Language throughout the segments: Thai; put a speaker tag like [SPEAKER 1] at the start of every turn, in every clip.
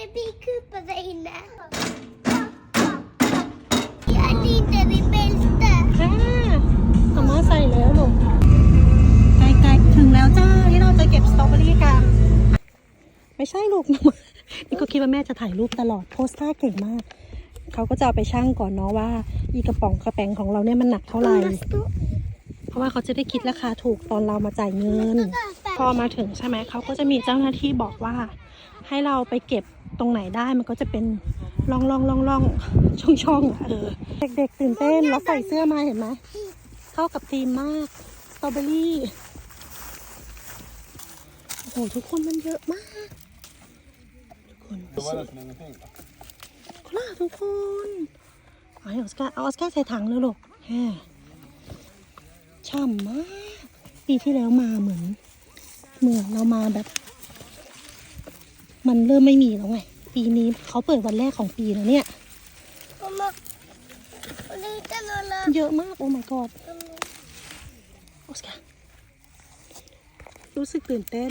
[SPEAKER 1] vi ser bikupa där inne. Jag hade inte min bälte.
[SPEAKER 2] ค่ะอาม่าใส่แล้วลูกไกลๆถึงแล้วจ้าที่เราจะเก็บสตรอเบอรี่กัน ไม่ใช่ลูก นี่ก็คิดว่าแม่จะถ่ายรูปตลอดโพสท่าเก่งมาก เขาก็จะเอาไปชั่งก่อนเนาะว่า อีกระป๋องกระแปงของเราเนี่ยมันหนักเท่าไหร่
[SPEAKER 1] Undra stå.
[SPEAKER 2] เพราะว่าเขาจะได้คิดราคาถูกตอนเรามาจ่ายเงิน พอมาถึงใช่ไหม เขาก็จะมีเจ้าหน้าที่บอกว่า ให้เราไปเก็บ ตรงไหนได้มันก็จะเป็นร่องร่องร่องร่องช่องช่องๆเออ เด็กๆตื่นเต้นแล้วใส่เสื้อมาเห็นไหมเข้ากับธีมมากสตรอเบอรี่โอ้โหทุกคนมันเยอะมาก ทุกคนคล่าทุกคนเอาออสการ์เอาออสการ์ใส่ถังเลยลูกแฮ่ช่ำมาก ปีที่แล้วมาเหมือน เหมือนเรามาแบบ มันเริ่มไม่มีแล้วไง ปีนี้เขาเปิดวันแรกของปีแล้วเนี่ย
[SPEAKER 1] Mamma. Och lite Lola.
[SPEAKER 2] เยอะมากโอ้ my god ออสการ์รู้สึกตื่นเต้น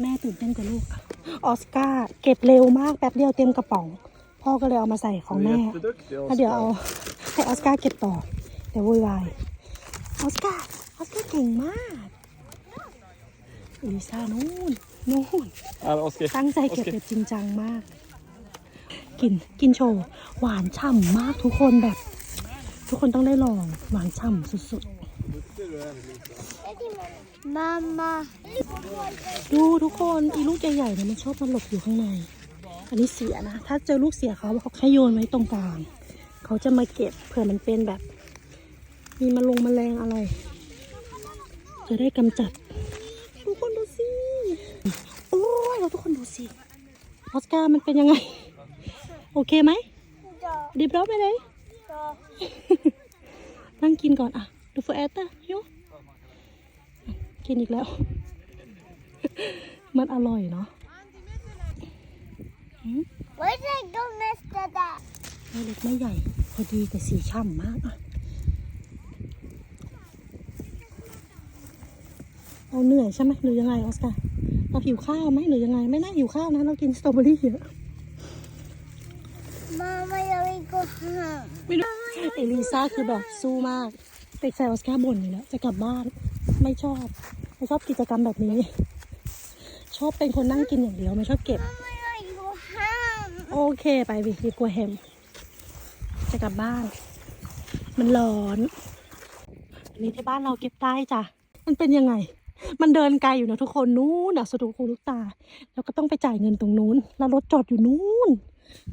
[SPEAKER 2] แม่ตื่นเต้นกว่าลูกอะออสการ์เก็บเร็วมากแป๊บเดียวเต็มกระป๋อง พ่อก็เลยเอามาใส่ของ
[SPEAKER 3] Du är
[SPEAKER 2] แม่
[SPEAKER 3] jätteduktig
[SPEAKER 2] แล้วเดี๋ยวเอา
[SPEAKER 3] Oskar.
[SPEAKER 2] ให้ออสการ์เก็บต่อเดี๋ยววุ่นวายออสการ์ออสการ์เก่งมากลิซ่านู่น นู่น
[SPEAKER 3] Ja, Oskar.
[SPEAKER 2] ตั้งใจเก็บ
[SPEAKER 3] Oskar.
[SPEAKER 2] แบบจริงจังมาก กินกินโชว์หวานฉ่ำมากทุกคนแบบ ทุกคนต้องได้ลองหวานฉ่ำสุด
[SPEAKER 1] Mamma.
[SPEAKER 2] ๆ ดูทุกคนอีลูกใหญ่ๆเนี่ยมันชอบมันหลบอยู่ข้างใน อันนี้เสียนะ ถ้าเจอลูกเสียเขาเขาแค่โยนไว้ตรงกลางเขาจะมาเก็บเผื่อมันเป็นแบบ มีมาลงแมลงอะไร จะได้กำจัด ทุกคนดูสิโอ้ย เราทุกคนดูสิออสการ์มันเป็นยังไง โอเคไหม
[SPEAKER 1] Ja.
[SPEAKER 2] ดีบร้อยไปเลย
[SPEAKER 1] Ja.
[SPEAKER 2] นั่งกินก่อนอะดูฟอแอตตาโยกินอีกแล้ว มันอร่อยเนาะ
[SPEAKER 1] Vad är det de nästa där?
[SPEAKER 2] ไม่เล็กไม่ใหญ่ พอดีแต่สีช่ำมากอะเราเหนื่อยใช่ไหมหรือยังไงออสการ์ เราหิวข้าวไหมหรือยังไง ไม่น่าหิวข้าวนะ เรากินสตรอเบอรี่เยอะ
[SPEAKER 1] Mamma, jag vill gå hem.
[SPEAKER 2] ไม่รู้เอลิซ่าคือแบบสู้มากเด็กชายออสการ์บ่นอยู่แล้วจะกลับบ้านไม่ชอบ ไม่ชอบกิจกรรมแบบนี้ ชอบเป็นคนนั่งกินอย่างเดียวไม่ชอบเก็บ
[SPEAKER 1] Mamma, jag vill gå hem.
[SPEAKER 2] โอเคไปวิดีกว่าแฮมจะกลับบ้าน มันร้อน อันนี้ที่บ้านเราเก็บได้จ้ะ มันเป็นยังไง มันเดินไกลอยู่นะทุกคนนู้นอะสุดคูลูกตา แล้วก็ต้องไปจ่ายเงินตรงนู้น แล้วรถจอดอยู่นู้น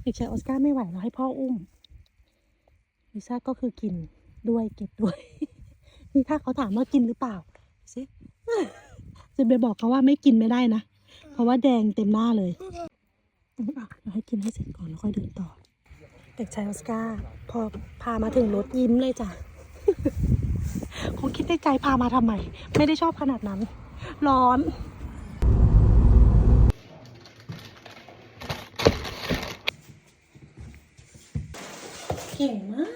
[SPEAKER 2] เด็กชายออสการ์ไม่ไหวแล้วให้พ่ออุ้มลิซ่าก็คือกินด้วยเก็บด้วย นี่ถ้าเขาถามว่ากินหรือเปล่าสิจะไปบอกเขาว่าไม่กินไม่ได้นะ เพราะว่าแดงเต็มหน้าเลยเดี๋ยวให้กินให้เสร็จก่อนแล้วค่อยเดินต่อ เด็กชายออสการ์พอพามาถึงรถยิ้มเลยจ้ะ คงคิดในใจพามาทำไม ไม่ได้ชอบขนาดนั้น ร้อนเก่งมาก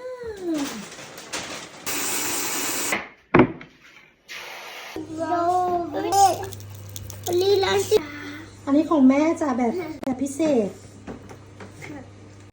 [SPEAKER 2] อันนี้ของแม่จะแบบแบบพิเศษ